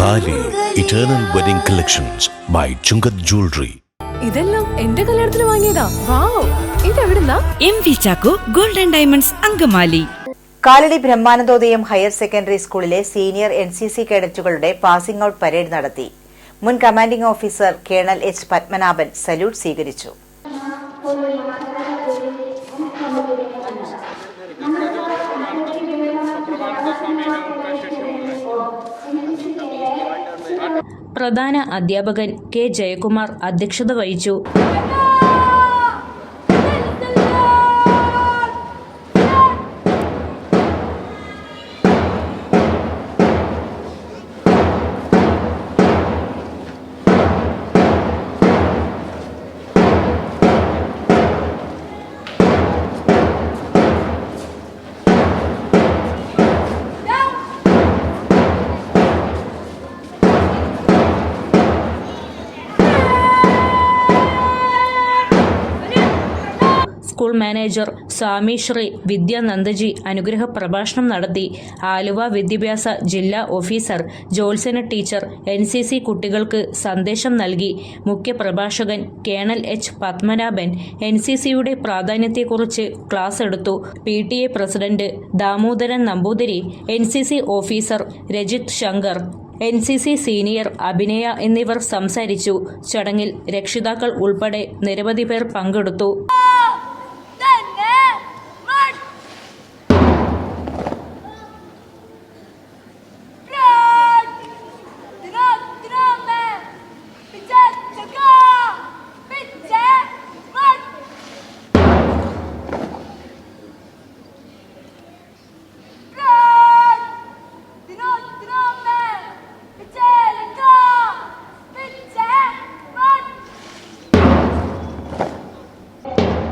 Thali eternal wedding collections by Chungath jewellery ഇതെല്ലാം എന്റെ കല്യാണത്തിന് വാങ്ങിയതാ. Wow. ഇതെവിടുന്നാ? M V Chacko golden diamonds Angamaly. Kalady Brahmanandodayam higher secondary സ്കൂളിലെ senior N C C കേഡറ്റുകളുടെ passing out parade നടത്തി. മുൻ commanding officer colonel H Padmanabhan salute സ്വീകരിച്ചു. പ്രധാന അധ്യാപകൻ കെ ജയകുമാർ അധ്യക്ഷത വഹിച്ചു. സ്കൂൾ മാനേജർ സ്വാമി ശ്രീ വിദ്യാനന്ദജി അനുഗ്രഹ പ്രഭാഷണം നടത്തി. ആലുവ വിദ്യാഭ്യാസ ജില്ലാ officer Jyotsna teacher N C C കുട്ടികൾക്ക് സന്ദേശം നൽകി. മുഖ്യപ്രഭാഷകൻ colonel H Padmanabhan N C സിയുടെ പ്രാധാന്യത്തെക്കുറിച്ച് ക്ലാസ് എടുത്തു. P T A president Damodaran Namboothiri N C C officer Rajith Shankar N C C senior Abhinaya എന്നിവർ സംസാരിച്ചു. ചടങ്ങിൽ രക്ഷിതാക്കൾ ഉൾപ്പെടെ നിരവധി പേർ പങ്കെടുത്തു.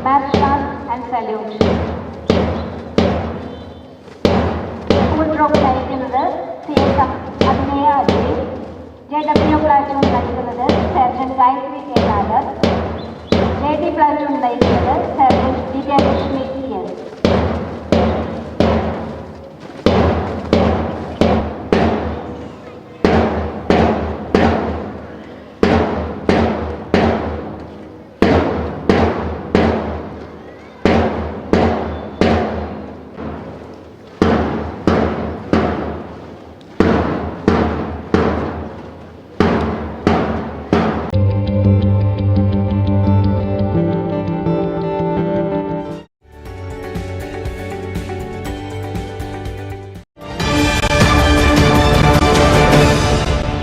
Marshal and salute. സ്കൂൾ ഡ്രോപ്പ് നയിക്കുന്നത് C Abhinaya Ajay J W platoon നയിക്കുന്നത് sergeant Gayathri K Nagar J D platoon നയിക്കുന്നത്